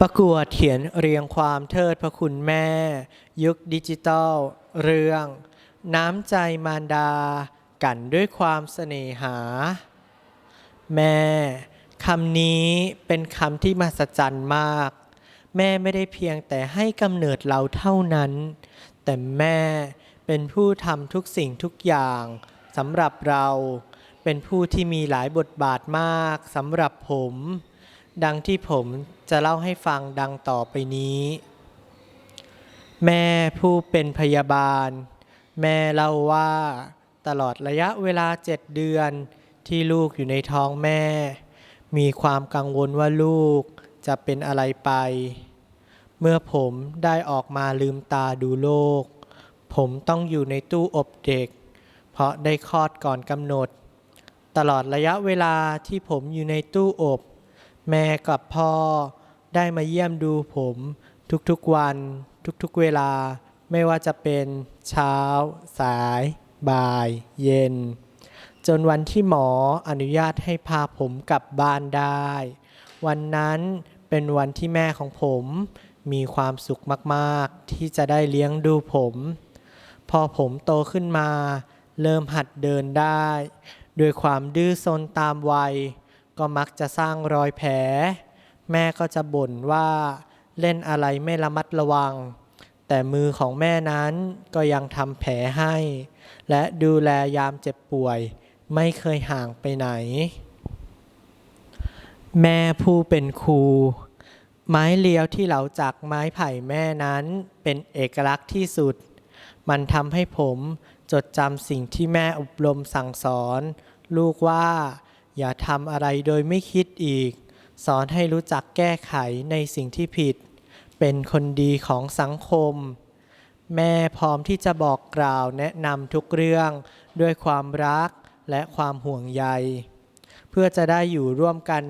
ประกวดเขียนเรียงความเทิดพระคุณแม่ ยุคดิจิตอลเรื่อง น้ำใจมารดา กันด้วยความเสน่หา แม่คำนี้เป็นคำที่มหัศจรรย์มาก แม่ไม่ได้เพียงแต่ให้กำเนิดเราเท่านั้น แต่แม่เป็นผู้ทำทุกสิ่งทุกอย่างสำหรับเรา เป็นผู้ที่มีหลายบทบาทมากสำหรับผม ดังที่ผมจะเล่าให้ฟังดังต่อไปนี้ แม่ผู้เป็นพยาบาล แม่เล่าว่าตลอดระยะเวลาเจ็ดเดือนที่ลูกอยู่ในท้องแม่ มีความกังวลว่าลูกจะเป็นอะไรไป เมื่อผมได้ออกมาลืมตาดูโลก ผมต้องอยู่ในตู้อบเด็ก เพราะได้คลอดก่อนกำหนด ตลอดระยะเวลาที่ผมอยู่ในตู้อบ แม่กับพ่อได้มาเยี่ยมดูผมทุกๆวัน ทุกๆเวลา ไม่ว่าจะเป็นเช้า สาย บ่าย เย็น จนวันที่หมออนุญาตให้พาผมกลับบ้านได้ วันนั้นเป็นวันที่แม่ของผมมีความสุขมากๆ ที่จะได้เลี้ยงดูผม พอผมโตขึ้นมา เริ่มหัดเดินได้ ด้วยความดื้อซนตามวัย ก็มักจะสร้างรอยแผล แม่ก็จะบ่นว่าเล่นอะไรไม่ระมัดระวัง แต่มือของแม่นั้นก็ยังทำแผลให้ และดูแลยามเจ็บป่วย ไม่เคยห่างไปไหน แม่ผู้เป็นครูไม้เลี้ยวที่เหลาจากไม้ไผ่แม่นั้นเป็นเอกลักษณ์ที่สุด มันทำให้ผมจดจำสิ่งที่แม่อบรมสั่งสอน ลูกว่า อย่าทำอะไรโดยไม่คิดอีก สอนให้รู้จักแก้ไขในสิ่งที่ผิด เป็นคนดีของสังคม แม่พร้อมที่จะบอกกล่าวแนะนำทุกเรื่องด้วยความรักและความห่วงใย เพื่อจะได้อยู่ร่วมกัน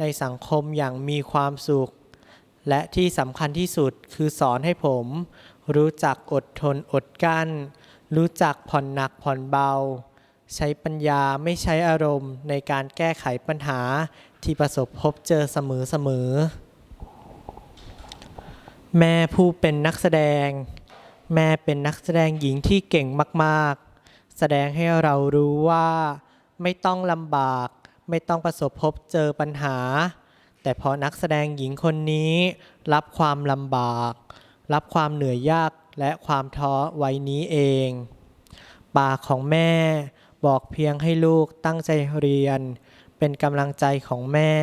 ในสังคมอย่างมีความสุข และที่สำคัญที่สุดคือสอนให้ผม รู้จักอดทนอดกั้น รู้จักผ่อนหนักผ่อนเบา ใช้ปัญญาไม่ใช้อารมณ์ในการแก้ไขปัญหาที่ประสบพบเจอเสมอๆแม่ผู้เป็นนักแสดง แม่เป็นนักแสดงหญิงที่เก่งมากๆ แสดงให้เรารู้ว่า ไม่ต้องลำบาก ไม่ต้องประสบพบเจอปัญหา แต่พอนักแสดงหญิงคนนี้ รับความลำบาก รับความเหนื่อยยากและความท้อไว้นี้เอง ปากของแม่ บอกเพียงให้ลูกตั้งใจเรียน เป็นกำลังใจของแม่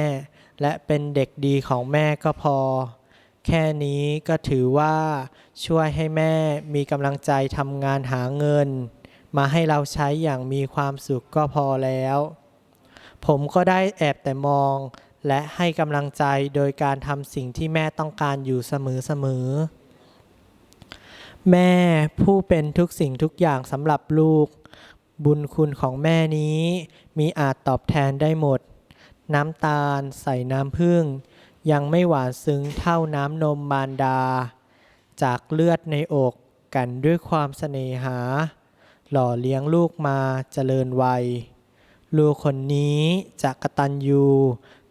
และเป็นเด็กดีของแม่ก็พอ แค่นี้ก็ถือว่าช่วยให้แม่มีกำลังใจทำงานหาเงิน มาให้เราใช้อย่างมีความสุขก็พอแล้ว ผมก็ได้แอบแต่มอง และให้กำลังใจโดยการทำสิ่งที่แม่ต้องการอยู่เสมอๆแม่ผู้เป็นทุกสิ่งทุกอย่างสำหรับลูก บุญคุณของแม่นี้ มีอาจตอบแทนได้หมด น้ำตาลใส่น้ำผึ้งยังไม่หวานซึ้งเท่าน้ำนมมารดา จากเลือดในอกกันด้วยความเสน่หา หล่อเลี้ยงลูกมาเจริญวัย ลูกคนนี้จะกระตัญญู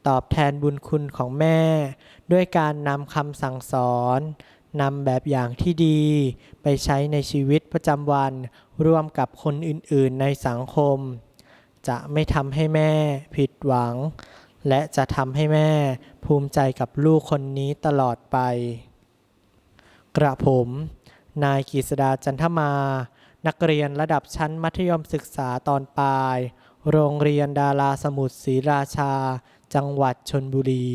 ตอบแทนบุญคุณของแม่ ด้วยการนำคำสั่งสอน นำแบบอย่างที่ดี ไปใช้ในชีวิตประจำวัน ร่วมกับคนอื่นๆในสังคม จะไม่ทำให้แม่ผิดหวัง และจะทำให้แม่ภูมิใจกับลูกคนนี้ตลอดไป กระผม นายกฤษดาจันทมา นักเรียนระดับชั้นมัธยมศึกษาตอนปลาย โรงเรียนดาราสมุทรศรีราชา จังหวัดชนบุรี